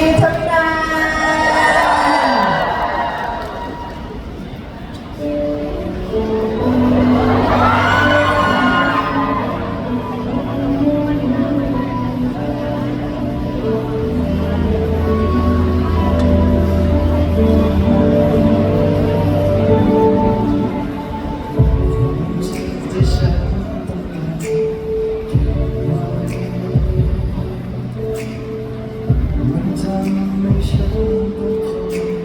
ทวิ มันทำให้ฉันต้องคอ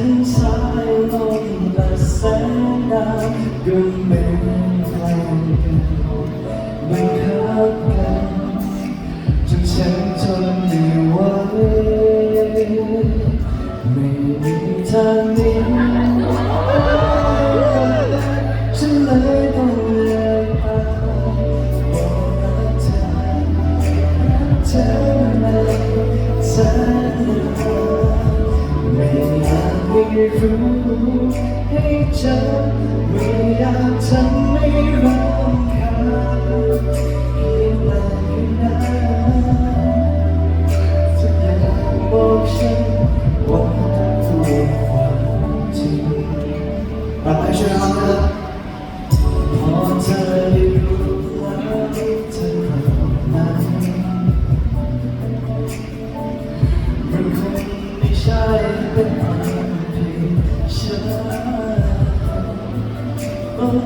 ทั้งสายลมและแสงดาวก็เป็นไกลกันไม่คับกันจนฉันทนไม่ไหวไม่มีทางหนี้ ไม่รู้ให้เธอไม่อยากทำให้รำคาญเพียงแต่แค่นั้นจะอยากบอกฉันว่าตัวความจริงรักใครช่วยร้องน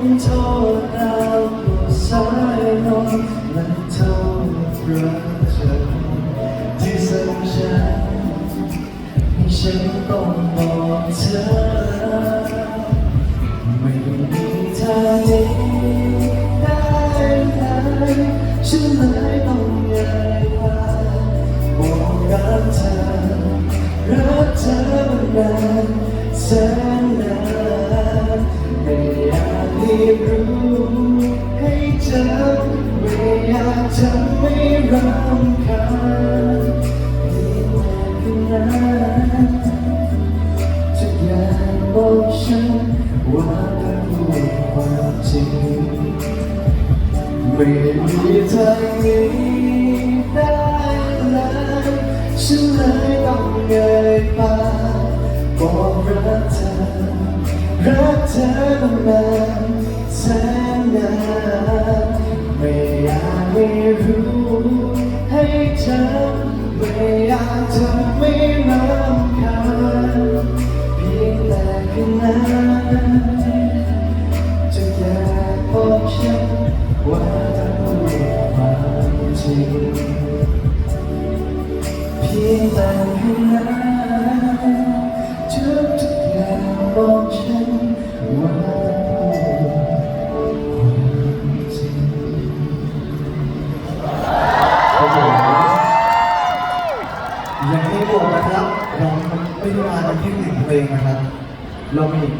ต้องโทษดาวตัวสายลมและโทษรักเธอที่สั่งฉันให้ฉันต้อง ให้เธอไม่อยากทำให้รำคาญเพียงแต่แค่นั้นจะอย่ากบอกฉันว่าพูดความจริงไม่มีทางนี้ได้เลยฉันเลยต้องเงยปากบอกรักเธอรักเธอมานาน แต่เพียงทุกทุกอย่างบอกฉันว่าพูดความจริงโอ้โหยังไม่หมดนะครับ เราไม่ได้มากันแค่หนึ่งเพลงนะครับ เรามีอีก